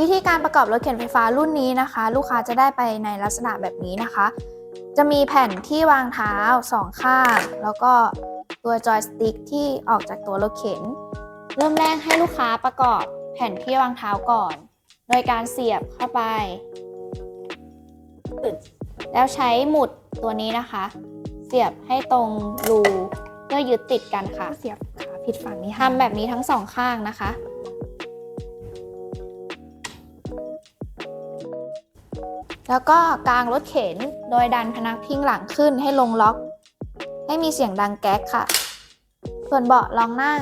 วิธีการประกอบรถเข็นไฟฟ้ารุ่นนี้นะคะ ลูกค้าจะได้ไปในลักษณะแบบนี้นะคะ จะมีแผ่นที่วางเท้าสองข้าง แล้วก็ตัวจอยสติ๊กที่ออกจากตัวรถเข็น เริ่มแรกให้ลูกค้าประกอบแผ่นที่วางเท้าก่อน โดยการเสียบเข้าไป แล้วใช้หมุดตัวนี้นะคะ เสียบให้ตรงรูเพื่อยึดติดกันค่ะ เสียบขาผิดฝั่งนี้ทำแบบนี้ทั้งสองข้างนะคะ แล้วก็กางรถเข็นโดยดันพนักพิงหลังขึ้นให้ลงล็อก ให้มีเสียงดังแก๊กค่ะ ส่วนเบาะรองนั่ง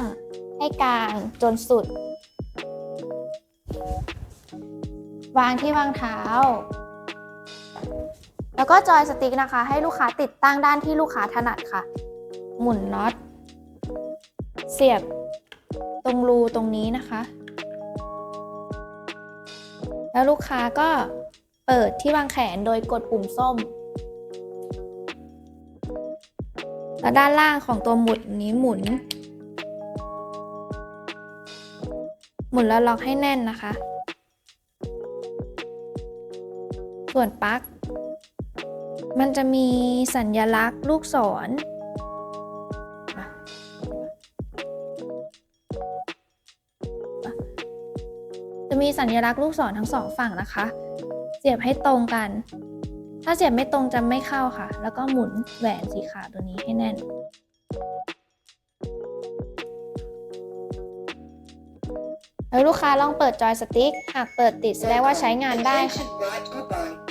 ให้กางจนสุด วางที่วางเท้า แล้วก็จอยสติ๊กนะคะ ให้ลูกค้าติดตั้งด้านที่ลูกค้าถนัดค่ะ หมุนน็อต เสียบตรงรูตรงนี้นะคะ แล้วลูกค้าก็ เปิดที่วางแขนโดยกดปุ่มส้ม แล้วด้านล่างของตัวหมุดนี้หมุน หมุนแล้วล็อกให้แน่นนะคะ ส่วนปลั๊กมันจะมีสัญญลักษณ์ลูกศร จะมีสัญลักษณ์ลูกศรทั้งสองฝั่งนะคะ เสียบให้ตรงกัน ถ้าเสียบไม่ตรงจะไม่เข้าค่ะ แล้วก็หมุนแหวนสีขาวตัวนี้ให้แน่น แล้วลูกค้าลองเปิดจอยสติ๊ก หากเปิดติดแสดงว่าใช้งานได้ค่ะ